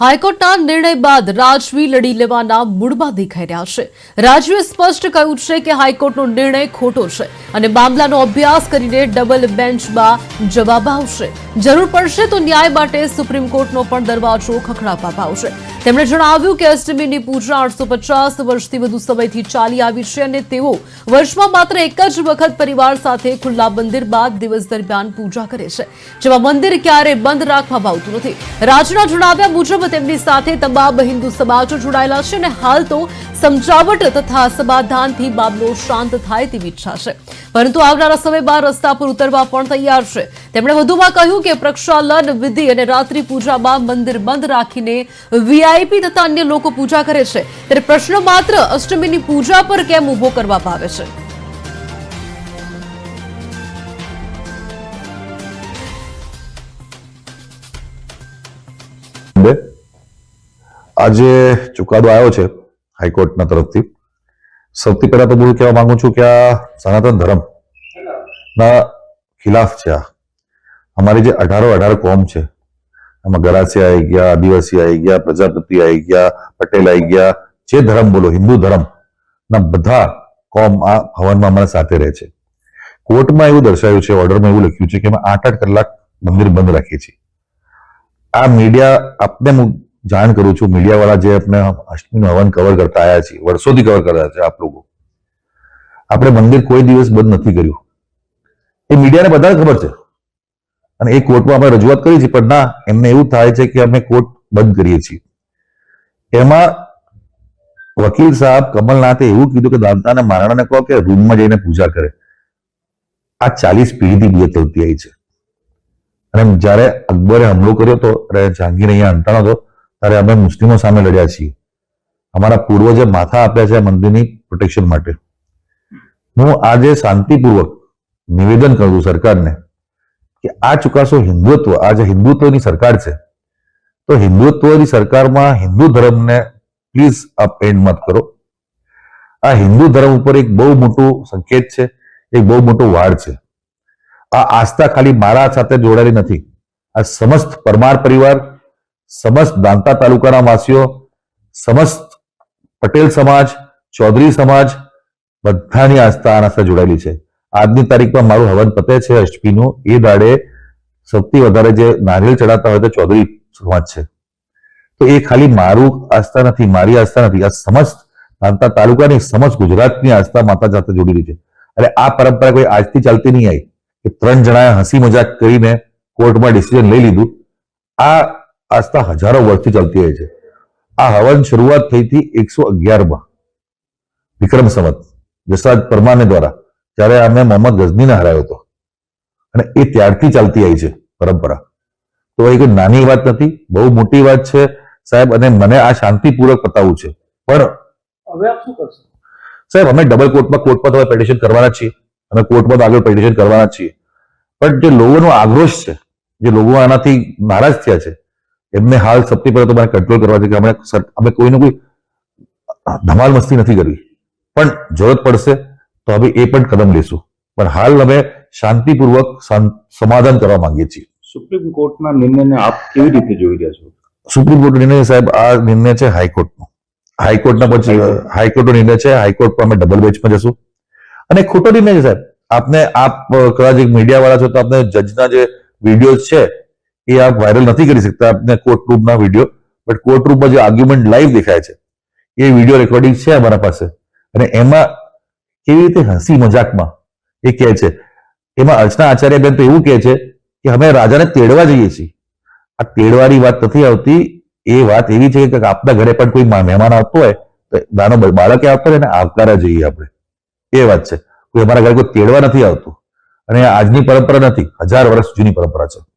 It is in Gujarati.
હાઈકોર્ટના નિર્ણય બાદ રાજવી લડી લેવાના મૂડમાં દેખાઈ રહ્યા છે. રાજવીએ સ્પષ્ટ કહ્યું છે કે હાઈકોર્ટનો નિર્ણય ખોટો છે અને મામલાનો અભ્યાસ કરીને ડબલ બેન્ચમાં જવાબ આવશે. જરૂર પડશે તો ન્યાય માટે સુપ્રીમ કોર્ટનો પણ દરવાજો ખખડાવવામાં આવશે. તેમણે જણાવ્યું કે અષ્ટમીની પૂજા આઠસો પચાસ વર્ષથી વધુ સમયથી ચાલી આવી છે અને તેઓ વર્ષમાં માત્ર એક જ વખત પરિવાર સાથે ખુલ્લા મંદિર બાદ દિવસ દરમિયાન પૂજા કરે છે, જેમાં મંદિર ક્યારે બંધ રાખવામાં આવતું નથી. રાજના જણાવ્યા મુજબ તેમની સાથે તમામ હિન્દુ સમાજો જોડાયેલા છે અને હાલ તો સમજાવટ તથા સમાધાનથી મામલો શાંત થાય તેવી ઈચ્છા છે. પરંતુ આવનારા સમયમાં રસ્તા પર ઉતરવા પણ તૈયાર છે. તેમણે વધુમાં કહ્યું કે પ્રક્ષાલન વિધિ અને રાત્રિ પૂજામાં મંદિર બંધ રાખીને વીઆઈપી તથા અન્ય લોકો પૂજા કરે છે. ત્યારે પ્રશ્ન માત્ર અષ્ટમીની પૂજા પર કેમ ઊભો કરવામાં આવે છે? આજે ચુકાદો આવ્યો છે. હાઈકોર્ટના તરફથી. સૌથી પહેલા તો હું કહેવા માંગુ છું કે આ સનાતન ધર્મ ના ખિલાફ છે આ. અમારી જે અઢારો અઢાર કોમ છે, એમાં ગરાસી આવી ગયા, આદિવાસી આવી ગયા, પ્રજાપતિ આવી ગયા, પટેલ આવી ગયા, જે ધર્મ બોલો, હિન્દુ ધર્મ, ના બધા કોમ આ ભવનમાં અમારા સાથે રહે છે. કોર્ટમાં એવું દર્શાવ્યું છે, ઓર્ડરમાં એવું લખ્યું છે કે અમે આઠ આઠ કલાક મંદિર બંધ રાખીએ છીએ. આ મીડિયા આપને જાણ કરું છું, મીડિયાવાળા જે આપણે અષ્ટમીનું હવન કવર કરતા આવ્યા છીએ, વર્ષોથી કવર કરતા છે આપ લોકો. આપણે મંદિર કોઈ દિવસ બંધ નથી કર્યું. એ મીડિયાને બધાને ખબર છે. અને એ કોર્ટમાં આપણે રજૂઆત કરી છે, પણ ના, એમને એવું થાય છે કે અમે કોર્ટ બંધ કરીએ છીએ. એમાં વકીલ સાહેબ કમલનાથે એવું કીધું કે દાંતાને મહારાણાને કહો કે રૂમમાં જઈને પૂજા કરે. આ ચાલીસ પેઢીથી બીએ ચલતી આવી છે. અને જ્યારે અકબરે હુમલો કર્યો હતો અને જહાંગીર અહીંયા અંતાણો હતો ત્યારે અમે મુસ્લિમો સામે લડ્યા છીએ. અમારા પૂર્વજે માથા આપ્યા છે મંદિરની પ્રોટેક્શન માટે. હું આજે શાંતિપૂર્વક નિવેદન કરું છું સરકારને કે આ ચુકાશો હિન્દુત્વ, આ જે હિન્દુત્વની સરકાર છે, તો હિન્દુત્વની સરકારમાં હિન્દુ ધર્મને પ્લીઝ આપ એન્ડ મત કરો. આ હિન્દુ ધર્મ ઉપર એક બહુ મોટું સંકેત છે, એક બહુ મોટું વાડ છે. આ આસ્થા ખાલી મારા સાથે જોડાયેલી નથી. આ સમસ્ત પરમાર પરિવાર સમસ્ત દાંતા તાલુકાના વાસીઓ, સમસ્ત પટેલ સમાજ, ચૌધરી સમાજ બધાની આસ્થા આના સાથે જોડાયેલી છે. આજની તારીખમાં મારું હવન પતે છે અષ્ટમીનું એ દાડે સૌથી વધારે જે નારિયેલ ચડાતા હોય તો ચૌધરી સમાજ છે. તો એ ખાલી મારું આસ્થા નથી, મારી આસ્થા નથી. આ સમસ્ત દાંતા તાલુકાની સમસ્ત ગુજરાતની આસ્થા માતા સાથે જોડેલી છે. અને આ પરંપરા કોઈ આજથી ચાલતી નહીં આવી કે ત્રણ જણાએ હસી મજાક કરીને કોર્ટમાં ડિસિઝન લઈ લીધું. આ આસ્થા હજારો વર્ષથી ચાલતી હોય છે. આ હવન શરૂઆત થઈ હતી એકસો અગિયારમાં વિક્રમ સંવત જસરાજ પરમાને દ્વારા જ્યારે અમે મોહમ્મદ ગઝનીને હરાયો હતો. અને એ ત્યારથી ચાલતી આવી છે પરંપરા. તો એ કોઈ નાની વાત નથી બહુ મોટી વાત છે સાહેબ અને મને આ શાંતિપૂર્વક પતાવવું છે. પણ હવે આપ શું કરશો? સાહેબ અમે ડબલ કોર્ટમાં કોર્ટમાં તો પેટિશન કરવાના છીએ. અમે કોર્ટમાં આગળ પેટિશન કરવાના છીએ. પણ જે લોકોનો આક્રોશ છે જે લોકો આનાથી નારાજ થયા છે એમને હાલ સૌથી પહેલા તો કંટ્રોલ કરવા છે કે અમે અમે કોઈને કોઈ ધમાલ મસ્તી નથી કરવી. પણ જરૂરત પડશે તો હવે એ પણ કદમ લેશું. પણ હાલ અમે શાંતિપૂર્વક સમાધાન કરવા માંગીએ છીએ. સુપ્રીમ કોર્ટના નિર્ણયને આપ કેવી રીતે જોઈ રહ્યા છો? સુપ્રીમ કોર્ટ નિર્ણય સાહેબ આ નિર્ણય છે હાઈકોર્ટનો. હાઈકોર્ટના પછી હાઈકોર્ટનો નિર્ણય છે હાઈકોર્ટ પર અમે ડબલ બેન્ચમાં જશું. અને ખોટો નિર્ણય છે સાહેબ આપને આપ કદાચ મીડિયા વાળા છો તો આપને જજના જે વીડિયો છે એ આપ વાયરલ નથી કરી શકતા. આપને કોર્ટરૂમના વીડિયો બટ કોર્ટ રૂમમાં જે આર્ગ્યુમેન્ટ લાઈવ દેખાય છે, એ વીડિયો રેકોર્ડિંગ છે અમારા પાસે. અને એમાં કેવી રીતે હસી મજાકમાં એ કહે છે. એમાં અર્ચના આચાર્યબેન તો એવું કહે છે કે અમે રાજાને તેડવા જઈએ છીએ. આ તેડવાની વાત નથી આવતી. એ વાત એવી છે કે આપના ઘરે પણ કોઈ મહેમાન આવતો હોય, તો નાનો બાળકે આવતો હોય ને આવકારા જઈએ આપણે. એ વાત છે. કોઈ અમારા ઘરે કોઈ તેડવા નથી આવતું. અને આજની પરંપરા નથી. હજાર વર્ષ જૂની પરંપરા છે.